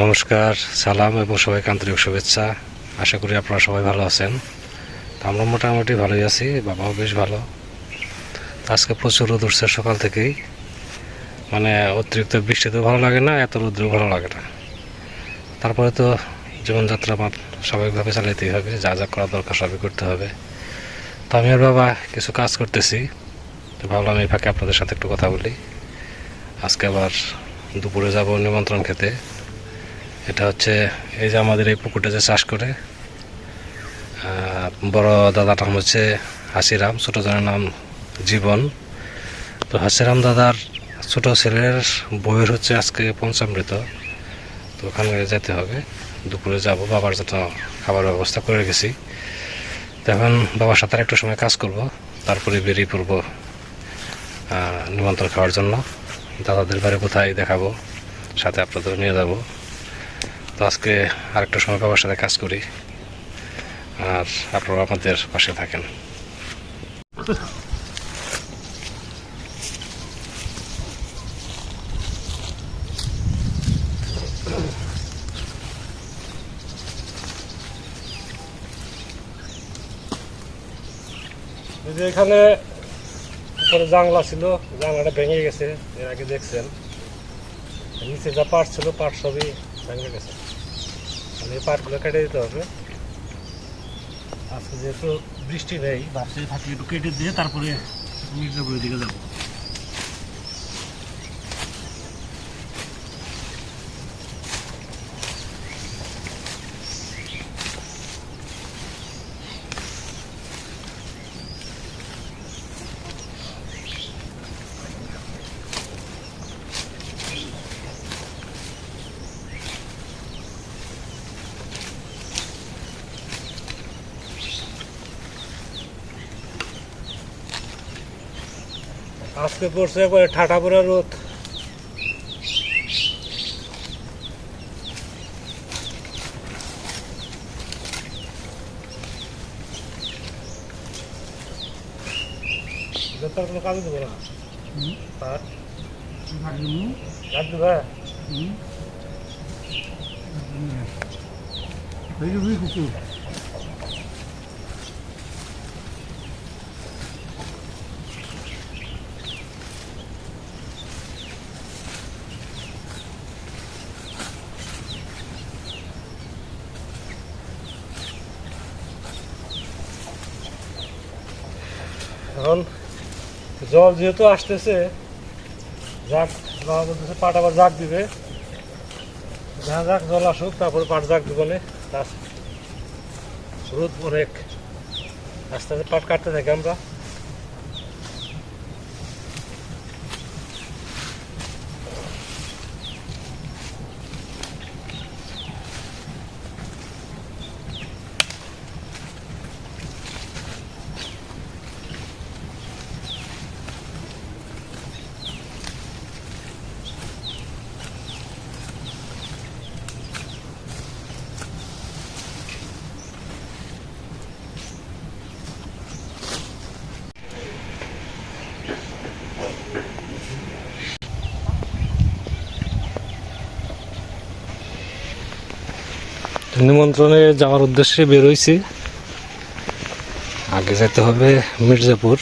নমস্কার, সালাম এবং সবাইকে আন্তরিক শুভেচ্ছা। আশা করি আপনারা সবাই ভালো আছেন। তো আমরা মোটামুটি ভালোই আছি, বাবাও বেশ ভালো। আজকে প্রচুর রোদ উঠছে সকাল থেকেই। মানে অতিরিক্ত বৃষ্টিতেও ভালো লাগে না, এত রোদ্রেও ভালো লাগে না। তারপরে তো জীবনযাত্রা আমার স্বাভাবিকভাবে চালাতেই হবে, যা যা করা দরকার সবই করতে হবে। তো আমি আর বাবা কিছু কাজ করতেছি, তো ভাবলাম এই ফাঁকে আপনাদের সাথে একটু কথা বলি। আজকে আবার দুপুরে যাব নিমন্ত্রণ খেতে। এটা হচ্ছে এই যে আমাদের এই পুকুরটা যে চাষ করে বড় দাদার নাম হচ্ছে হাসিরাম, ছোটো জনের নাম জীবন। তো হাসিরাম দাদার ছোট ছেলের বইয়ের হচ্ছে আজকে পঞ্চামৃত। তো ওখানে যেতে হবে, দুপুরে যাব, বাবার জন্য খাবার ব্যবস্থা করে রেখেছি। তো এখন বাবার সাথে একটু সময় কাজ করব, তারপরে বেরিয়ে পড়ব নিমন্ত্রণ খাওয়ার জন্য। দাদাদের বাড়ি কোথায় দেখাবো, সাথে আপনাদের নিয়ে যাব। তো আজকে আরেকটা সময় বাবার সাথে কাজ করি। আর আপনারা আমাদের পাশে থাকেন। এখানে উপরে জানলা ছিল, জানলাটা ভেঙে গেছে, এর আগে দেখছেন। নিচে যা পাট ছিল, পাট সবই ভেঙে গেছে। মানে পাটগুলো কেটে দিতে হবে। আজকে যেহেতু বৃষ্টি নেই বাসে থাকি একটু কেটে দিয়ে তারপরে মির্জাপুরের দিকে যাব। আজকে পড়ছে একবারে ঠাটা পড়া রোদ ব্যাপার কোনো কাজ দেবো না আর রাখবি ভাই এখন জল যেহেতু আসতেছে জাগ বাবা বলতেছে পাট আবার জাগ দিবে। যা যাক, জল আসুক, তারপরে পাট জাগ দিবলে রোদ অনেক আস্তে আস্তে পাট কাটতে থাকি আমরা। নিমন্ত্রণে যাওয়ার উদ্দেশ্যে বেরোইছি। আগে যেতে হবে মির্জাপুর।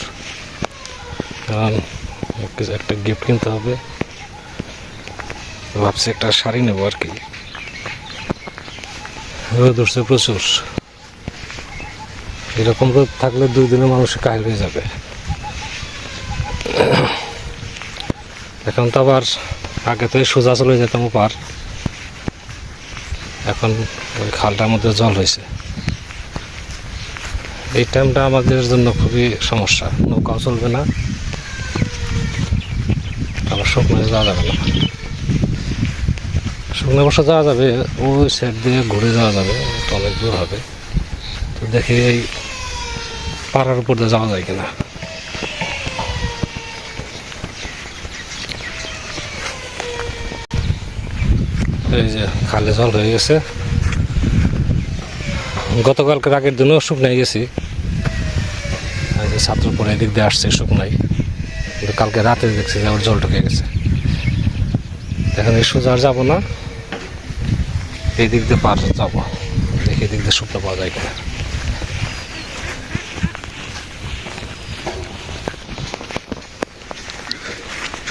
কারণ একটা গিফট কিনতে হবে। ভাবছি একটা শাড়ি নেব আর কি। রোদ উঠছে প্রচুর। এরকম রোদ থাকলে দুই দিনে মানুষ কাহিল হয়ে যাবে। এখন তো আবার আগে তো সোজা চলে যেতাম পার এখন ওই খালটার মধ্যে জল হয়েছে। এই টাইমটা আমাদের জন্য খুবই সমস্যা। নৌকাও চলবে না। আবার শুকনো যাওয়া যাবে না। শুকনো বসে যাওয়া যাবে, ওই সাইড দিয়ে ঘুরে যাওয়া যাবে, অনেক দূর হবে। তো দেখি এই পাড়ার উপর দিয়ে যাওয়া যায় কিনা। এই যে খালে জল হয়ে গেছে। গতকালকে আগের দিনও শুকনাই গেছি। এই যে এদিক দিয়ে আসছে, শুকনাই। কিন্তু কালকে রাতে দেখছি যে আবার জল ঢুকে গেছে। এখন এই সোজা যাব না। এই দিক দিয়ে পার যাব। দেখি এদিক দিয়ে শুকনো পাওয়া যায় কিনা।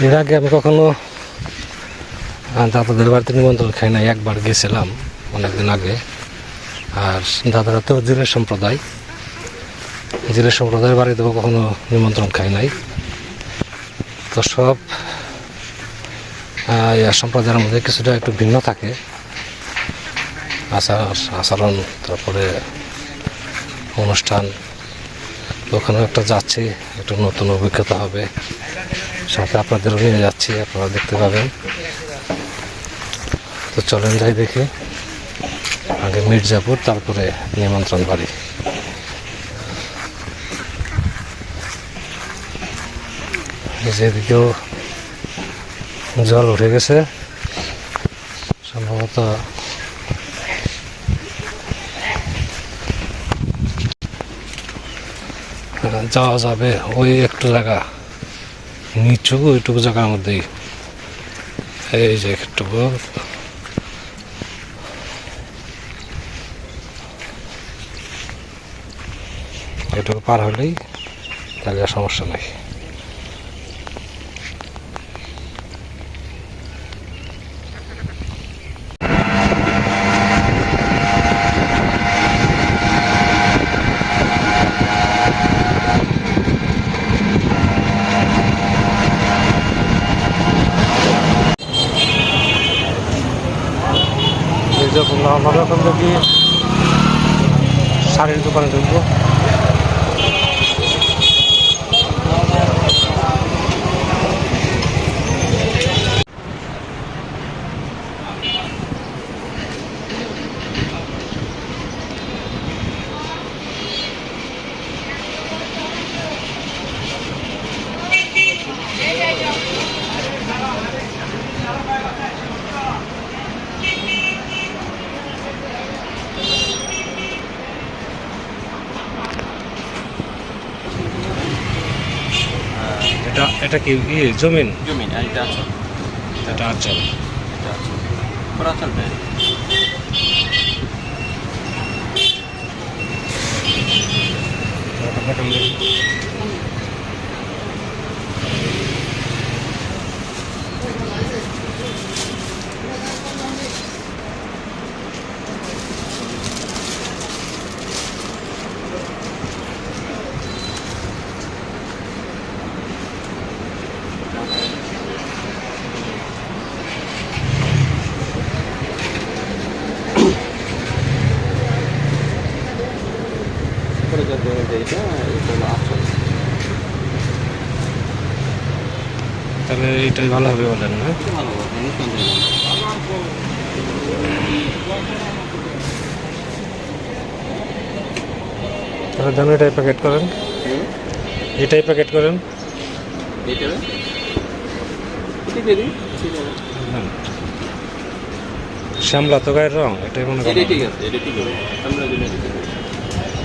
এর আগে আমি কখনো দাদাদের বাড়িতে নিমন্ত্রণ খাই নাই, একবার গেছিলাম অনেকদিন আগে। আর দাদারা তো জিরের সম্প্রদায়। জিরের সম্প্রদায়ের বাড়িতেও কখনো নিমন্ত্রণ খাই নাই। তো সব সম্প্রদায়ের মধ্যে কিছুটা একটু ভিন্ন থাকে। আচার, আচরণ, তারপরে অনুষ্ঠান, ওখানেও একটা যাচ্ছি, একটু নতুন অভিজ্ঞতা হবে। সাথে আপনাদেরও নিয়ে যাচ্ছি, আপনারা দেখতে পাবেন। তো চলেন যাই দেখি। আগে মির্জাপুর, তারপরে নিমন্ত্রণ বাড়ি। যেদিকেও জল উঠে গেছে। সম্ভবত যাওয়া যাবে ওই একটু জায়গা নিচু ওইটুকু জায়গার মধ্যেই। এই যে একটুকু। পার হলেই তাহলে সমস্যা নাই এই যখন আমরা যখন দেখি শাড়ির দোকানে ঢুকবো এটা এটা কি ই জমিন? জমিন আর এটা আছে এটা আচল। এটা আছে পুরো আছান চলবে পুরো চলবে এটা এটা হলো আচল তাহলে এইটাই ভালো হবে বলেন না? এটা ভালো হবে নিঃসন্দেহে তাহলে দেন এটাই প্যাকেট করেন? এটাই প্যাকেট করেন? এটা এটা ঠিক আছে শ্যামলা তো গায়ের রং এটাই মনে এটা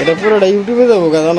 এটা পুরোটা ইউটিউবে দেবো কেন?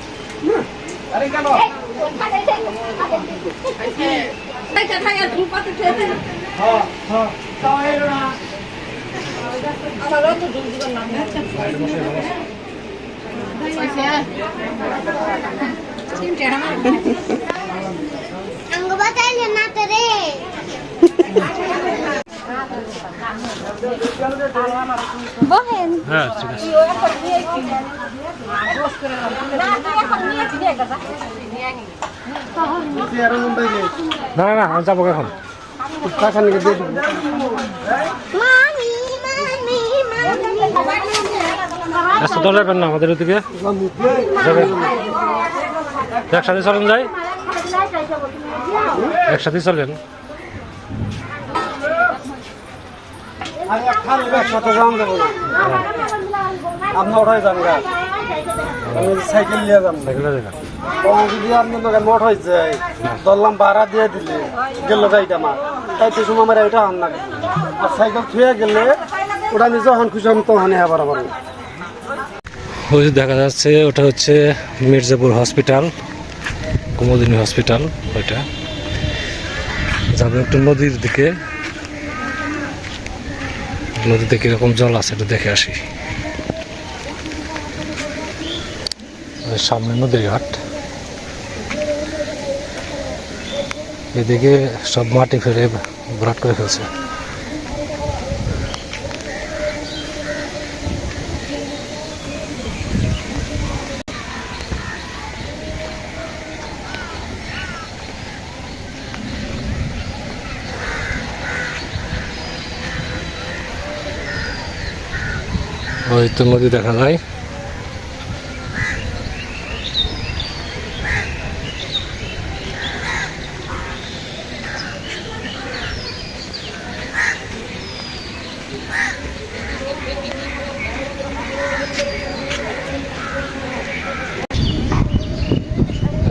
Ang batalya natin rin. Bohen. হ্যাঁ ঠিক আছে। না না আমি যাব এখন। টাকা নিয়ে দিয়ে দেবো তো যাবেন না আমাদের ওদিকে? একসাথে চলেন যাই। একসাথে চলেন একসাথে যাওয়া যাব না। আপনি ওঠাই যান গা। আমি সাইকেল নিয়ে যাব তখন যদি আপনি লোকে মোট হয়ে যায় ধরলাম ভাড়া দিয়ে দিলে গেল গাড়িটা আমার। তাই তো সময় আমার এটা আন না। আর সাইকেল থুয়ে গেলে ওটা আমি যখন খুশি আমি আবার ওই দেখা যাচ্ছে ওটা হচ্ছে মির্জাপুর হসপিটাল কুমুদিনী হসপিটাল ওইটা। যাবে একটু নদীর দিকে। নদীতে কীরকম জল আছে একটু দেখে আসি। সামনে নদীর ঘাট। এদিকে সব মাটি ফেলে ভরাট করে ফেলছে। ওই তো নদী দেখা যায়।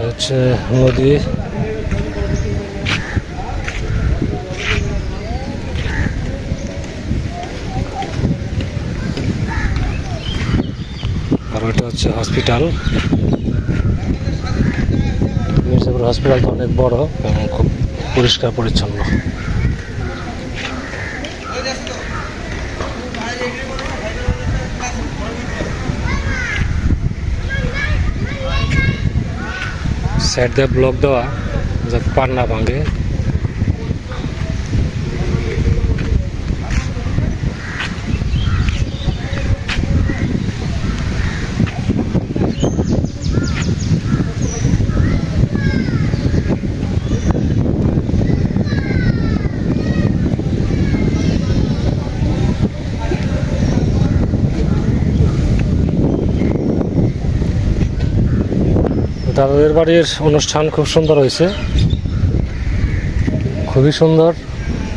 হচ্ছে নদী। ওটা হচ্ছে হসপিটাল। মির্জাপুর হসপিটালটা অনেক বড় এবং খুব পরিষ্কার পরিচ্ছন্ন। সাইড দিয়ে ব্লক দেওয়া যাতে পার না ভাঙে। দাদাদের বাড়ির অনুষ্ঠান খুব সুন্দর হয়েছে। খুবই সুন্দর।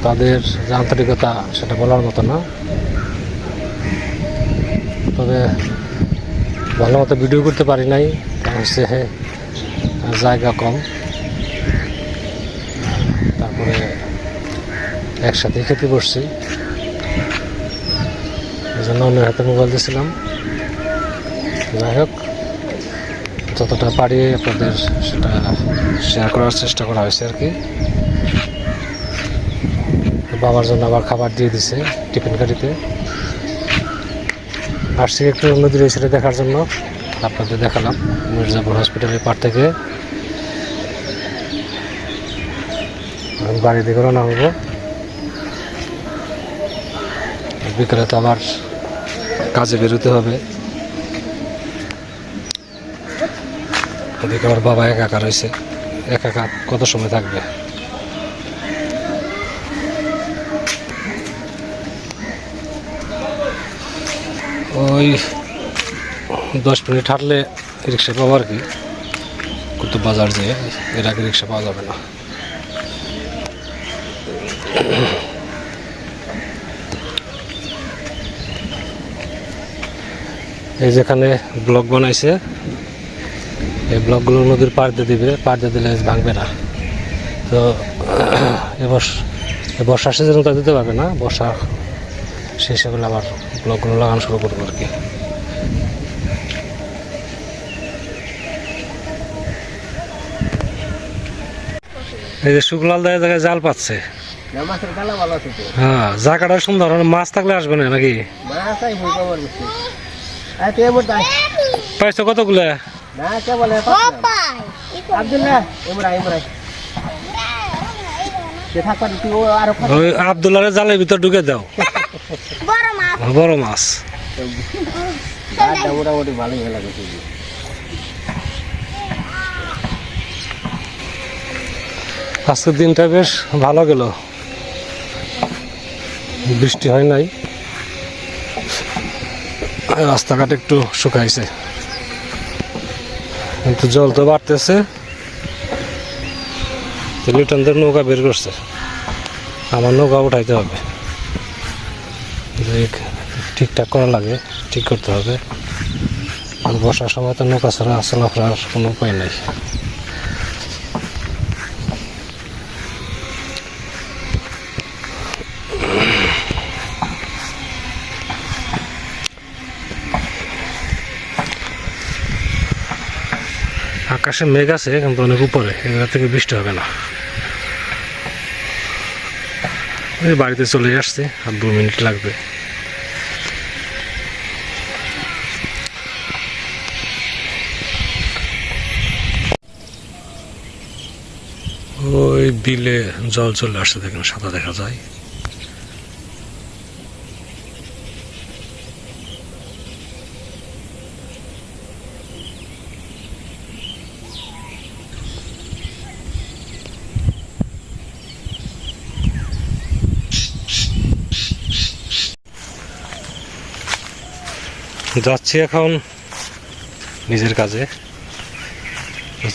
তাদের যে আন্তরিকতা সেটা বলার মতো না। তবে ভালো মতো ভিডিও করতে পারি নাই, কারণ হচ্ছে জায়গা কম। তারপরে একসাথে খেতে বসছি। এই জন্য অন্যের হাতে মোবাইল দিয়েছিলাম। যাই হোক যতটা পারি আপনাদের সেটা শেয়ার করার চেষ্টা করা হয়েছে আর কি। বাবার জন্য আবার খাবার দিয়ে দিছে টিফিন গাড়িতে। আসছি একটু এই সাইডে দেখার জন্য। আপনাদের দেখালাম মির্জাপুর হসপিটালের পার থেকে। বাড়ি দিকে রওনা হব। বিকেলে তো আবার কাজে বেরোতে হবে। ওদিকে আমার বাবা একা একা রয়েছে, একা একা কত সময় থাকবে? ওই দশ মিনিট হাঁটলে রিক্সা পাবো আর কি। কুতুব বাজার যেয়ে এর আগে রিক্সা পাওয়া যাবে না। এই যেখানে ব্লক বানাইছে এই ব্লকগুলো নদীর পাড় দিয়ে দিবে পাড় দিয়ে দিলে ভাঙবে না। তো এবার বর্ষা সিজন তো দিতে পারবে না বর্ষা সেই হলে আবার ব্লকগুলো লাগানো শুরু করব আর কি। এই যে শুক্লাল দেয় জায়গায় জাল পাচ্ছে। হ্যাঁ জায়গাটা সুন্দর মাছ থাকলে আসবে না নাকি? পাইছো কতগুলো? না কে বলে. আব্দুল্লাহ আবদুল্লারে জালের ভিতর ঢুকে দাও। বড় মাছ। মোটামুটি ভালোই লাগে আজকের দিনটা বেশ ভালো গেল। বৃষ্টি হয় নাই। আর রাস্তাঘাট একটু শুকাইছে। কিন্তু জল তো বাড়তেছে। লিটনদের নৌকা বের করছে। আমার নৌকা উঠাইতে হবে। ঠিকঠাক করা লাগে, ঠিক করতে হবে। আর বর্ষার সময় তো নৌকা ছাড়া চলাফেরার কোনো উপায় নাই। আকাশে মেঘ আছে, কিন্তু অনেক উপরে। এগুলো থেকে বৃষ্টি হবে না। এই বাড়িতে চলে আসছে, আর দু মিনিট লাগবে। ওই বিলে জল চলে আসছে, দেখেন, সাদা দেখা যায়। যাচ্ছি এখন নিজের কাজে।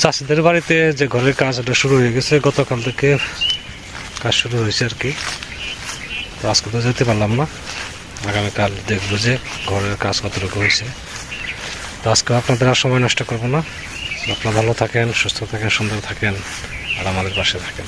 চাষিদের বাড়িতে যে ঘরের কাজ এটা শুরু হয়ে গেছে, গতকাল থেকে কাজ শুরু হয়েছে আর কি। তো আজকে তো যেতে পারলাম না। আগামীকাল দেখব যে ঘরের কাজ কতটুকু হয়েছে। তো আজকে আপনাদের আর সময় নষ্ট করব না। আপনারা ভালো থাকেন, সুস্থ থাকেন, সুন্দর থাকেন, আর আমাদের পাশে থাকেন।